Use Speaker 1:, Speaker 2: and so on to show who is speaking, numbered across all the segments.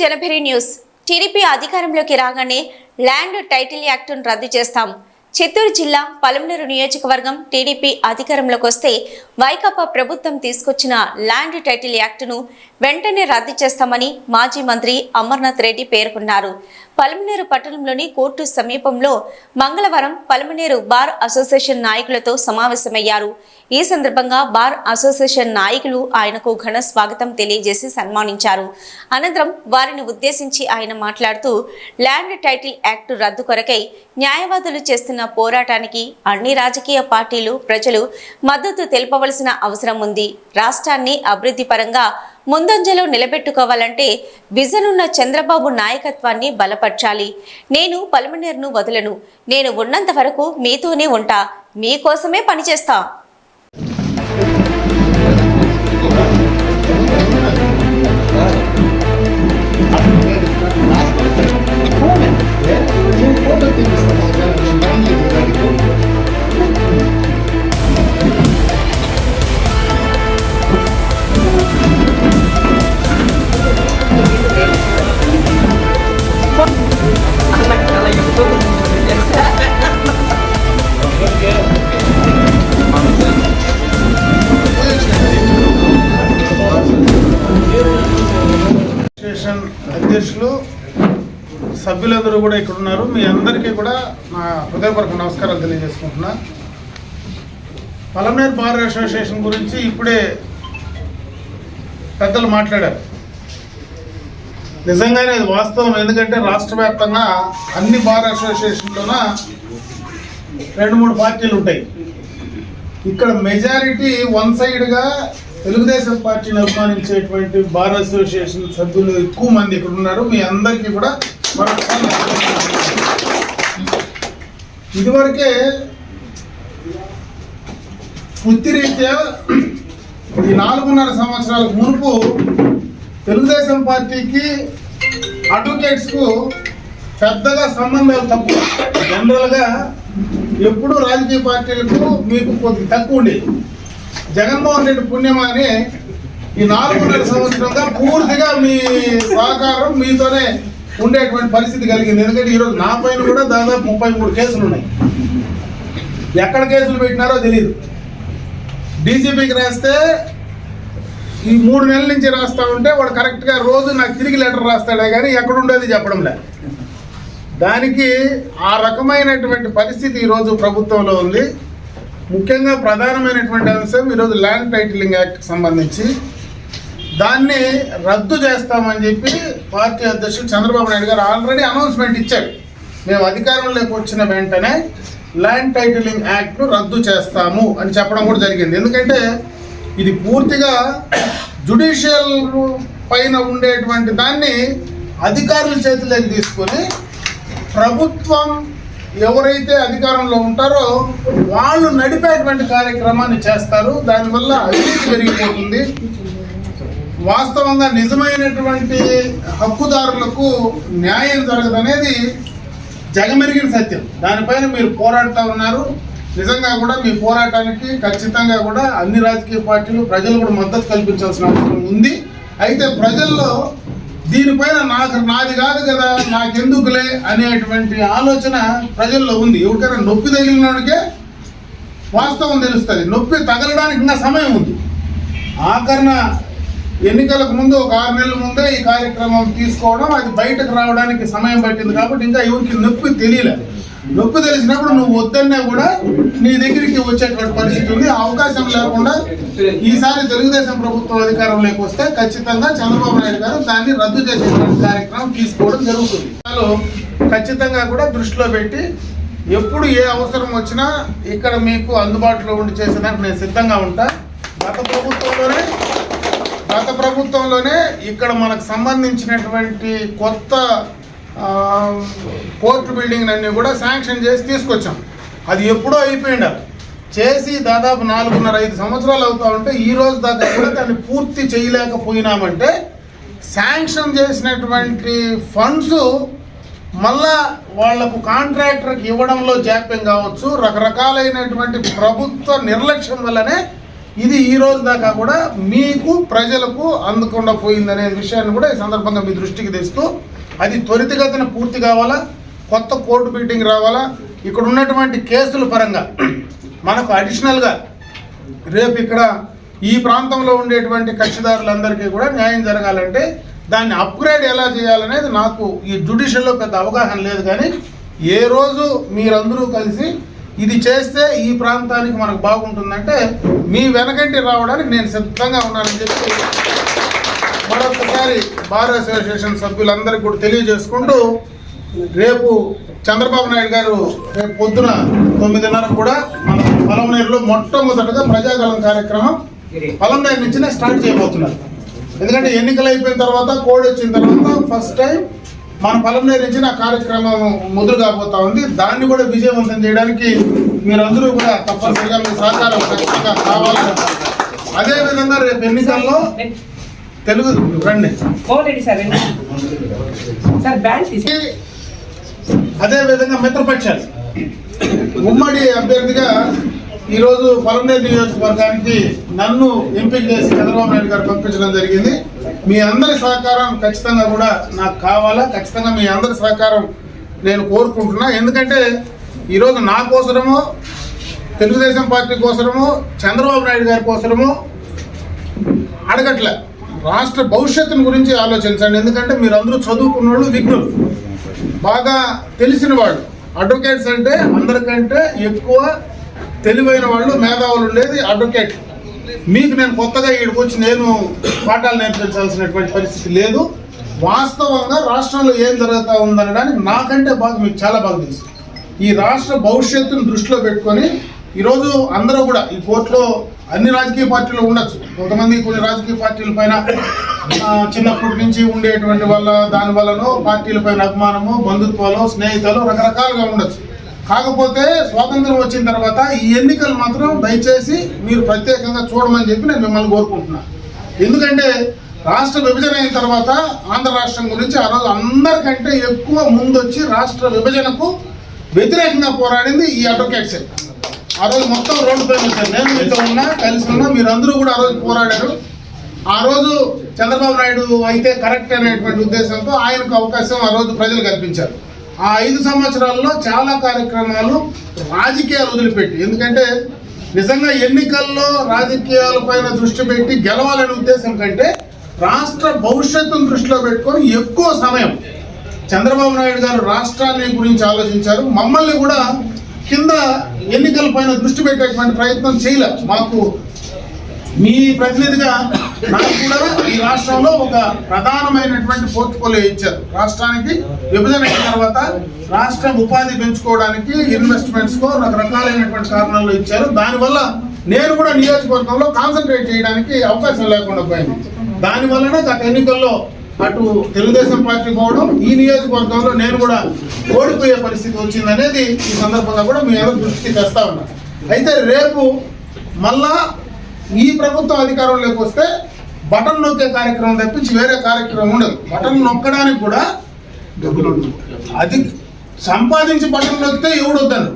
Speaker 1: జనభరి news. TDP అధికారంలోకి రాగానే land title యాక్టును రద్దు చేస్తాం. చిత్తూరు జిల్లా పలమనేరు నియోజకవర్గం టీడీపీ అధికారంలోకి వస్తే వైకాపా ప్రభుత్వం తీసుకొచ్చిన ల్యాండ్ టైటిల్ యాక్టును వెంటనే రద్దు చేస్తామని మాజీ మంత్రి అమర్నాథ్ రెడ్డి పేర్కొన్నారు. పలమనేరు పట్టణంలోని కోర్టు సమీపంలో మంగళవారం పలమనేరు బార్ అసోసియేషన్ నాయకులతో సమావేశమయ్యారు. ఈ సందర్భంగా బార్ అసోసియేషన్ నాయకులు ఆయనకు ఘన స్వాగతం తెలియజేసి సన్మానించారు. అనంతరం వారిని ఉద్దేశించి ఆయన మాట్లాడుతూ ల్యాండ్ టైటిల్ యాక్ట్ రద్దు కొరకై న్యాయవాదులు చేస్తున్న పోరాటానికి అన్ని రాజకీయ పార్టీలు ప్రజలు మద్దతు తెలుపవలసిన అవసరం ఉంది. రాష్ట్రాన్ని అభివృద్ధి పరంగా ముందంజలో నిలబెట్టుకోవాలంటే విజన్ ఉన్న చంద్రబాబు నాయకత్వాన్ని బలపరచాలి. నేను పలమనేరును వదలను. నేను ఉన్నంత వరకు మీతోనే ఉంటా. మీకోసమే పనిచేస్తా.
Speaker 2: అధ్యక్షులు సభ్యులందరూ కూడా ఇక్కడ ఉన్నారు మీ అందరికీ కూడా నా హృదయపూర్వక నమస్కారాలు తెలియజేసుకుంటున్నా. పలమనేర్ బార్ అసోసియేషన్ గురించి ఇప్పుడే పెద్దలు మాట్లాడారు. నిజంగానే అది వాస్తవం ఎందుకంటే రాష్ట్ర వ్యాప్తంగా అన్ని బార్ అసోసియేషన్లోన రెండు మూడు పార్టీలు ఉంటాయి. ఇక్కడ మెజారిటీ వన్ సైడ్గా తెలుగుదేశం పార్టీని అభిమానించేటువంటి బార్ అసోసియేషన్ సభ్యులు ఎక్కువ మంది ఇక్కడ ఉన్నారు. మీ అందరికీ కూడా ఇదివరకే వృత్తిరీత్యా ఈ నాలుగున్నర సంవత్సరాలకు మునుపు తెలుగుదేశం పార్టీకి అడ్వకేట్స్కు పెద్దగా సంబంధాలు తక్కువ. జనరల్గా ఎప్పుడూ రాజకీయ పార్టీలకు మీకు కొద్ది తక్కువ ఉండేది జగన్మోహన్ రెడ్డి పుణ్యమా అని ఈ నాలుగున్నర సంవత్సరంగా పూర్తిగా మీ సహకారం మీతోనే ఉండేటువంటి పరిస్థితి కలిగింది. ఎందుకంటే ఈరోజు నా పైన కూడా దాదాపు ముప్పై మూడు కేసులు ఉన్నాయి. ఎక్కడ కేసులు పెట్టినారో తెలియదు డీజీపీకి రాస్తే ఈ మూడు నెలల నుంచి రాస్తా ఉంటే వాడు కరెక్ట్గా రోజు నాకు తిరిగి లెటర్ రాస్తాడే కానీ ఎక్కడుండేది చెప్పడం లే దానికి ఆ రకమైనటువంటి పరిస్థితి ఈరోజు ప్రభుత్వంలో ఉంది. ముఖ్యంగా ప్రధానమైనటువంటి అంశం ఈరోజు ల్యాండ్ టైటిలింగ్ యాక్ట్కి సంబంధించి దాన్ని రద్దు చేస్తామని చెప్పి పార్టీ అధ్యక్షుడు చంద్రబాబు నాయుడు గారు ఆల్రెడీ అనౌన్స్మెంట్ ఇచ్చారు. మేము అధికారంలోకి వచ్చిన వెంటనే ల్యాండ్ టైటిలింగ్ యాక్ట్ను రద్దు చేస్తాము అని చెప్పడం కూడా జరిగింది. ఎందుకంటే ఇది పూర్తిగా జుడిషియల్ పైన ఉండేటువంటి దాన్ని అధికారుల చేతిలోకి తీసుకొని ప్రభుత్వం ఎవరైతే అధికారంలో ఉంటారో వాళ్ళు నడిపేటువంటి కార్యక్రమాన్ని చేస్తారు. దానివల్ల అవినీతి పెరిగిపోతుంది వాస్తవంగా నిజమైనటువంటి హక్కుదారులకు న్యాయం జరగదనేది జగమెరిగిన సత్యం. దానిపైన మీరు పోరాడుతూ ఉన్నారు. నిజంగా కూడా మీ పోరాటానికి ఖచ్చితంగా కూడా అన్ని రాజకీయ పార్టీలు ప్రజలు కూడా మద్దతు కల్పించాల్సిన అవసరం ఉంది. అయితే ప్రజల్లో దీనిపైన నాకు నాది కాదు కదా నాకెందుకులే అనేటువంటి ఆలోచన ప్రజల్లో ఉంది. ఎవరికైనా నొప్పి తగిలినోడికే వాస్తవం తెలుస్తుంది. నొప్పి తగలడానికి ఇంకా సమయం ఉంది. ఆఖరణ ఎన్నికలకు ముందు ఒక ఆరు నెలల ముందే ఈ కార్యక్రమం తీసుకోవడం అది బయటకు రావడానికి సమయం పట్టింది కాబట్టి ఇంకా ఎవరికి నొప్పి తెలియలేదు. నొప్పి తెలిసినప్పుడు నువ్వు వద్దన్నా కూడా నీ దగ్గరికి వచ్చేటువంటి పరిస్థితి ఉంది. అవకాశం లేకుండా ఈసారి తెలుగుదేశం ప్రభుత్వం అధికారంలోకి వస్తే ఖచ్చితంగా చంద్రబాబు నాయుడు గారు దాన్ని రద్దు చేసేటువంటి కార్యక్రమం తీసుకోవడం జరుగుతుంది. ఖచ్చితంగా కూడా దృష్టిలో పెట్టి ఎప్పుడు ఏ అవసరం వచ్చినా ఇక్కడ మీకు అందుబాటులో ఉండి చేసేదానికి నేను సిద్ధంగా ఉంటా. గత ప్రభుత్వంలోనే గత ప్రభుత్వంలోనే ఇక్కడ మనకు సంబంధించినటువంటి కొత్త కోర్టు బిల్డింగ్ అన్నీ కూడా శాంక్షన్ చేసి తీసుకొచ్చాం. అది ఎప్పుడో అయిపోయిండ చేసి దాదాపు నాలుగున్నర ఐదు సంవత్సరాలు అవుతా ఉంటే ఈ రోజు దాకా కూడా దాన్ని పూర్తి చేయలేకపోయినామంటే శాంక్షన్ చేసినటువంటి ఫండ్స్ మళ్ళా వాళ్ళకు కాంట్రాక్టర్కి ఇవ్వడంలో జాప్యం కావచ్చు. రకరకాలైనటువంటి ప్రభుత్వ నిర్లక్ష్యం వల్లనే ఇది ఈ రోజు దాకా కూడా మీకు ప్రజలకు అందకుండా పోయిందనే విషయాన్ని కూడా ఈ సందర్భంగా మీ దృష్టికి తెస్తూ అది త్వరితగతిన పూర్తి కావాలా? కొత్త కోర్టు మీటింగ్ రావాలా? ఇక్కడ ఉన్నటువంటి కేసుల పరంగా మనకు అడిషనల్గా రేపు ఇక్కడ ఈ ప్రాంతంలో ఉండేటువంటి కక్షిదారులందరికీ కూడా న్యాయం జరగాలంటే దాన్ని అప్గ్రేడ్ ఎలా చేయాలనేది నాకు ఈ జుడిషియల్లో పెద్ద అవగాహన లేదు కానీ ఏ రోజు మీరందరూ కలిసి ఇది చేస్తే ఈ ప్రాంతానికి మనకు బాగుంటుందంటే మీ వెనకంటి రావడానికి నేను సిద్ధంగా ఉన్నానని చెప్పి మరొకసారి బార్ అసోసియేషన్ సభ్యులందరికీ కూడా తెలియజేసుకుంటూ రేపు చంద్రబాబు నాయుడు గారు రేపు పొద్దున తొమ్మిదిన్నర కూడా మన పొలంనేరులో మొట్టమొదటగా ప్రజాగలం కార్యక్రమం పొలంనేరు నుంచినే స్టార్ట్ చేయబోతున్నారు. ఎందుకంటే ఎన్నికలు అయిపోయిన తర్వాత కోడ్ వచ్చిన తర్వాత ఫస్ట్ టైం మన పొలంనేరు నుంచి ఆ కార్యక్రమం మొదలు కాబోతా ఉంది. దాన్ని కూడా విజయవంతం చేయడానికి మీరందరూ కూడా తప్పనిసరిగా మీ సహకారం ఖచ్చితంగా కావాలి. అదేవిధంగా రేపు ఎన్నికల్లో తెలుగు రండి.
Speaker 3: పోలేండి సార్ రండి.
Speaker 2: అదే విధంగా మిత్రపక్షాలు. ఉమ్మడి అభ్యర్థిగా ఈరోజు పొలంనేరు నియోజకవర్గానికి నన్ను ఎంపిక చేసి చంద్రబాబు నాయుడు గారు పంపించడం జరిగింది. మీ అందరి సహకారం ఖచ్చితంగా కూడా నాకు కావాలా? ఖచ్చితంగా మీ అందరి సహకారం నేను కోరుకుంటున్నా. ఎందుకంటే ఈరోజు నా కోసరము తెలుగుదేశం పార్టీ కోసరము చంద్రబాబు నాయుడు గారి కోసరము అడగట్లే. రాష్ట్ర భవిష్యత్తును గురించి ఆలోచించండి. ఎందుకంటే మీరు అందరూ చదువుకున్న వాళ్ళు విఘ్నులు. బాగా తెలిసిన వాళ్ళు. అడ్వకేట్స్ అంటే అందరికంటే ఎక్కువ తెలివైన వాళ్ళు మేధావులు ఉండేది అడ్వకేట్ మీకు నేను కొత్తగా ఇక్కడికి వచ్చి నేను పాఠాలు నేర్పించాల్సినటువంటి పరిస్థితి లేదు. వాస్తవంగా రాష్ట్రంలో ఏం జరుగుతూ ఉందనడానికి నాకంటే బాగా మీకు చాలా బాగా తెలుసు. ఈ రాష్ట్ర భవిష్యత్తును దృష్టిలో పెట్టుకొని ఈరోజు అందరూ కూడా ఈ కోర్టులో అన్ని రాజకీయ పార్టీలు ఉండొచ్చు. కొంతమంది కొన్ని రాజకీయ పార్టీల పైన చిన్నప్పటి నుంచి ఉండేటువంటి వల్ల దాని వల్లనో పార్టీల పైన అభిమానము బంధుత్వాలు స్నేహితాలు రకరకాలుగా ఉండొచ్చు. కాకపోతే స్వాతంత్రం వచ్చిన తర్వాత ఈ ఎన్నికలు మాత్రం దయచేసి మీరు ప్రత్యేకంగా చూడమని చెప్పి నేను మిమ్మల్ని కోరుకుంటున్నాను ఎందుకంటే రాష్ట్ర విభజన అయిన తర్వాత ఆంధ్ర రాష్ట్రం గురించి ఆ రోజు అందరికంటే ఎక్కువ ముందొచ్చి రాష్ట్ర విభజనకు వ్యతిరేకంగా పోరాడింది ఈ అడ్వకేట్సే ఆ రోజు మొత్తం రోడ్డు పైన వచ్చారు నేను మీతో ఉన్నా కలిసి ఉన్నా మీరందరూ కూడా ఆ రోజు పోరాడారు. ఆ రోజు చంద్రబాబు నాయుడు అయితే కరెక్ట్ అనేటువంటి ఉద్దేశంతో ఆయనకు అవకాశం ఆ రోజు ప్రజలు కల్పించారు. ఆ ఐదు సంవత్సరాల్లో చాలా కార్యక్రమాలు రాజకీయాలు వదిలిపెట్టి ఎందుకంటే నిజంగా ఎన్నికల్లో రాజకీయాల పైన దృష్టి పెట్టి గెలవాలనే ఉద్దేశం కంటే రాష్ట్ర భవిష్యత్తును దృష్టిలో పెట్టుకొని ఎక్కువ సమయం చంద్రబాబు నాయుడు గారు రాష్ట్రాన్ని గురించి ఆలోచించారు. మమ్మల్ని కూడా కింద ఎన్నికల పైన దృష్టి పెట్టేటువంటి ప్రయత్నం చేయలే. మాకు మీ ప్రతినిధిగా నాకు కూడా ఈ రాష్ట్రంలో ఒక ప్రధానమైనటువంటి పోర్ట్ఫోలియో ఇచ్చారు. రాష్ట్రానికి విభజన అయిన తర్వాత రాష్ట్రం ఉపాధి పెంచుకోవడానికి ఇన్వెస్ట్మెంట్స్కో రకరకాలైనటువంటి కారణాలు ఇచ్చారు. దానివల్ల నేను కూడా నియోజకవర్గంలో కాన్సన్ట్రేట్ చేయడానికి అవకాశం లేకుండా పోయింది. దానివల్లనే గత ఎన్నికల్లో అటు తెలుగుదేశం పార్టీ పోవడం ఈ నియోజకవర్గంలో నేను కూడా ఓడిపోయే పరిస్థితి వచ్చింది అనేది ఈ సందర్భంగా కూడా మీ అందరి దృష్టికి తెస్తా ఉన్నా. అయితే రేపు మళ్ళా ఈ ప్రభుత్వం అధికారంలోకి వస్తే బటన్ నొక్కే కార్యక్రమం తప్పించి వేరే కార్యక్రమం ఉండదు. బటన్ నొక్కడానికి కూడా అది సంపాదించి బటన్ నొక్కితే ఎవడు వద్దను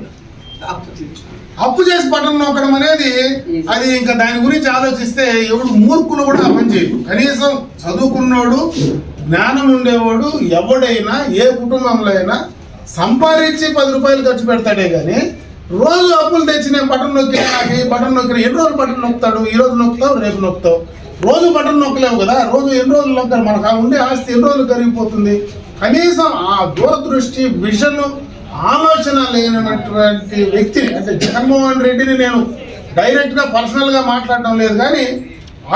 Speaker 2: అప్పు చేసి బటన్ నొక్కడం అనేది అది ఇంకా దాని గురించి ఆలోచిస్తే ఎవడు మూర్ఖులు కూడా ఆ పని చేయడు. కనీసం చదువుకున్నోడు జ్ఞానం ఉండేవాడు ఎవడైనా ఏ కుటుంబంలో అయినా సంపాదించి పది రూపాయలు ఖర్చు పెడతాడే కానీ రోజు అప్పులు తెచ్చి నేను బటన్ నొక్కిన నాకు ఈ బటన్ నొక్కిన ఎన్ని రోజులు బటన్ నొక్కుతాడు? ఈ రోజు నొక్కుతావు రేపు నొక్కుతావు. రోజు బటన్ నొక్కలేవు కదా రోజు ఎన్ని రోజులు నొక్కారు మనకు ఆ ఉండే ఆస్తి ఎన్ని రోజులు కరిగిపోతుంది? కనీసం ఆ దూరదృష్టి విజన్ ఆలోచన లేనటువంటి వ్యక్తిని అంటే జగన్మోహన్ రెడ్డిని నేను డైరెక్ట్గా పర్సనల్గా మాట్లాడడం లేదు కానీ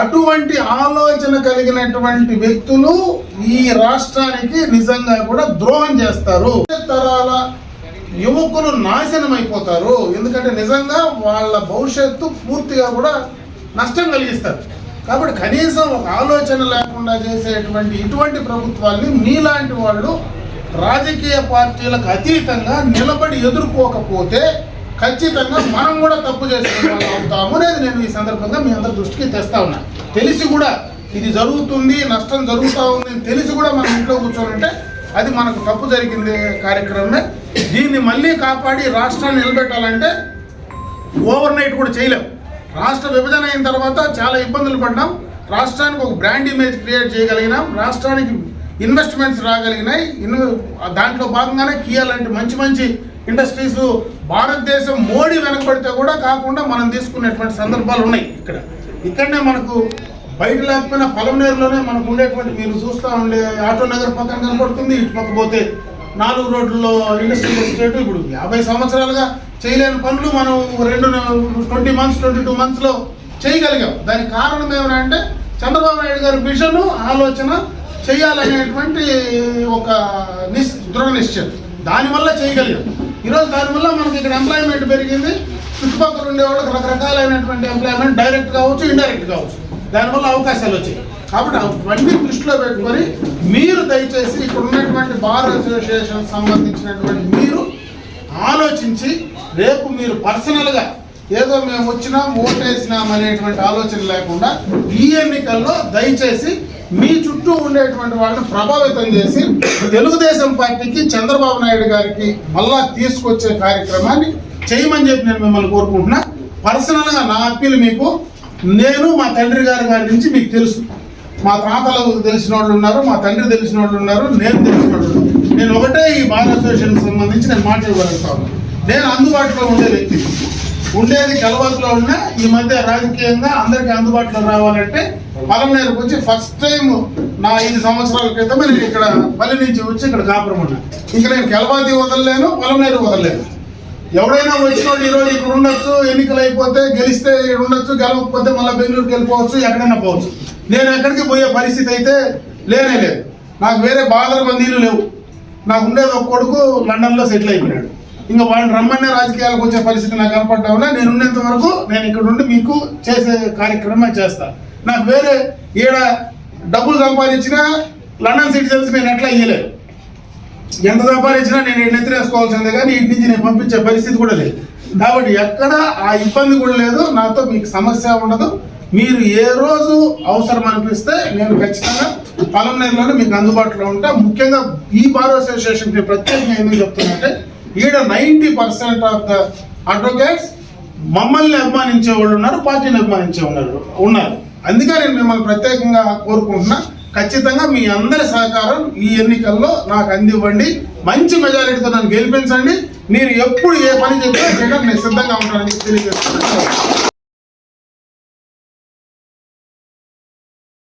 Speaker 2: అటువంటి ఆలోచన కలిగినటువంటి వ్యక్తులు ఈ రాష్ట్రానికి నిజంగా కూడా ద్రోహం చేస్తారు. తరాల యువకులు నాశనం అయిపోతారు. ఎందుకంటే నిజంగా వాళ్ళ భవిష్యత్తు పూర్తిగా కూడా నష్టం కలిగిస్తారు. కాబట్టి కనీసం ఒక ఆలోచన లేకుండా చేసేటువంటి ఇటువంటి ప్రభుత్వాన్ని మీలాంటి వాళ్ళు రాజకీయ పార్టీలకు అతీతంగా నిలబడి ఎదుర్కోకపోతే ఖచ్చితంగా మనం కూడా తప్పు చేసుకునే వాళ్ళం అవుతాము అనేది నేను ఈ సందర్భంగా మీ అందరి దృష్టికి తెస్తా ఉన్నా. తెలిసి కూడా ఇది జరుగుతుంది నష్టం జరుగుతూ ఉంది అని తెలిసి కూడా మనం ఇంట్లో కూర్చోనంటే అది మనకు తప్పు జరిగింది కార్యక్రమమే. దీన్ని మళ్ళీ కాపాడి రాష్ట్రాన్ని నిలబెట్టాలంటే ఓవర్ నైట్ కూడా చేయలేం. రాష్ట్ర విభజన అయిన తర్వాత చాలా ఇబ్బందులు పడ్డాం. రాష్ట్రానికి ఒక బ్రాండ్ ఇమేజ్ క్రియేట్ చేయగలిగినాం. రాష్ట్రానికి ఇన్వెస్ట్మెంట్స్ రాగలిగినాయి. ఇన్ దాంట్లో భాగంగానే కియా లాంటి మంచి మంచి ఇండస్ట్రీస్ భారతదేశం మోడీ వెనకబడితే కూడా కాకుండా మనం తీసుకునేటువంటి సందర్భాలు ఉన్నాయి ఇక్కడ. ఇక్కడనే మనకు బయట లేకపోయినా పొలంనేరులోనే మనకు ఉండేటువంటి మీరు చూస్తూ ఉండే ఆటో నగర్ పక్కన కనబడుతుంది ఇటు పక్క పోతే నాలుగు రోడ్లలో ఇండస్ట్రియల్ ఎస్టేట్ ఇప్పుడు యాభై సంవత్సరాలుగా చేయలేని పనులు మనం రెండు ట్వంటీ మంత్స్ ట్వంటీ టూ మంత్స్లో చేయగలిగాం. దానికి కారణం ఏమనంటే చంద్రబాబు నాయుడు గారి విజన్ ఆలోచన చేయాలనేటువంటి ఒక నిస్ దృఢ నిశ్చయం. దానివల్ల చేయగలిగాం. ఈరోజు దానివల్ల మనకి ఇక్కడ ఎంప్లాయ్మెంట్ పెరిగింది. చుట్టుపక్కల ఉండే వాళ్ళకి రకరకాలైనటువంటి ఎంప్లాయ్మెంట్ డైరెక్ట్ కావచ్చు ఇండైరెక్ట్ కావచ్చు. దానివల్ల అవకాశాలు వచ్చాయి. కాబట్టి అవన్నీ దృష్టిలో పెట్టుకొని మీరు దయచేసి ఇక్కడ ఉన్నటువంటి బార్ అసోసియేషన్ సంబంధించినటువంటి మీరు ఆలోచించి రేపు మీరు పర్సనల్గా ఏదో మేము వచ్చినాం ఓటేసినాం అనేటువంటి ఆలోచన లేకుండా ఈ ఎన్నికల్లో దయచేసి మీ చుట్టూ ఉండేటువంటి వాళ్ళని ప్రభావితం చేసి తెలుగుదేశం పార్టీకి చంద్రబాబు నాయుడు గారికి మళ్ళా తీసుకొచ్చే కార్యక్రమాన్ని చేయమని చెప్పి నేను మిమ్మల్ని కోరుకుంటున్నా. పర్సనల్గా నా అప్పీలు మీకు నేను మా తండ్రి గారి గారి నుంచి మీకు తెలుసు. మా తాతలకు తెలిసిన వాళ్ళు ఉన్నారు మా తండ్రి తెలిసిన వాళ్ళు ఉన్నారు నేను తెలిసిన వాళ్ళు నేను ఒకటే ఈ బార్ అసోసియేషన్ సంబంధించి నేను మాట్లాడగలుగుతాను నేను అందుబాటులో ఉండే వ్యక్తి. ఉండేది కలవతులో ఉన్నా ఈ మధ్య రాజకీయంగా అందరికీ అందుబాటులో రావాలంటే పలమనేరుకు వచ్చి ఫస్ట్ టైం నా ఐదు సంవత్సరాల క్రితమే నేను ఇక్కడ పల్లె నుంచి వచ్చి ఇక్కడ కాపురం ఉన్నా ఇంకా నేను కెలవాతి వదలలేను పలమనేరు వదలలేను. ఎవడైనా వచ్చినోడు ఈరోజు ఇక్కడ ఉండొచ్చు ఎన్నికలు అయిపోతే గెలిస్తే ఇక్కడ ఉండొచ్చు గెలవకపోతే మళ్ళీ బెంగళూరుకి వెళ్ళిపోవచ్చు ఎక్కడైనా పోవచ్చు. నేను ఎక్కడికి పోయే పరిస్థితి అయితే లేనే లేదు. నాకు వేరే బాధల మందిలు లేవు. నాకు ఉండేది ఒక కొడుకు లండన్లో సెటిల్ అయిపోయినాడు. ఇంకా వాడిని రమ్మనే రాజకీయాలకు వచ్చే పరిస్థితి నాకు కనపడ్డా వల్ల నేను ఉన్నంత వరకు నేను ఇక్కడ ఉండి మీకు చేసే కార్యక్రమం చేస్తాను నాకు వేరే ఈడ డబ్బులు సంపాదించినా లండన్ సిటిజన్స్ నేను ఎట్లా ఇయ్యలేదు. ఎంత సంపాదించినా నేను ఇటు ఎత్తిరేసుకోవాల్సిందే కానీ ఇటు నుంచి నేను పంపించే పరిస్థితి కూడా లేదు. కాబట్టి ఎక్కడ ఆ ఇబ్బంది కూడా లేదు. నాతో మీకు సమస్య ఉండదు. మీరు ఏ రోజు అవసరం అనిపిస్తే నేను ఖచ్చితంగా పలంనేరులోనే మీకు అందుబాటులో ఉంటా. ముఖ్యంగా ఈ బార్ అసోసియేషన్కి ప్రత్యేకంగా ఎందుకు చెప్తున్నట్టే ఈడ ninety percent of the advocates మమ్మల్ని అభిమానించే వాళ్ళు ఉన్నారు పార్టీని అభిమానించే ఉన్నారు ఉన్నారు. అందుకే నేను మిమ్మల్ని ప్రత్యేకంగా కోరుకుంటున్నా ఖచ్చితంగా మీ అందరి సహకారం ఈ ఎన్నికల్లో నాకు అందివ్వండి. మంచి మెజారిటీతో నన్ను గెలిపించండి. మీరు ఎప్పుడు ఏ పని చెప్పినా చేయడం నేను సిద్ధంగా ఉంటానని తెలియజేస్తున్నాను.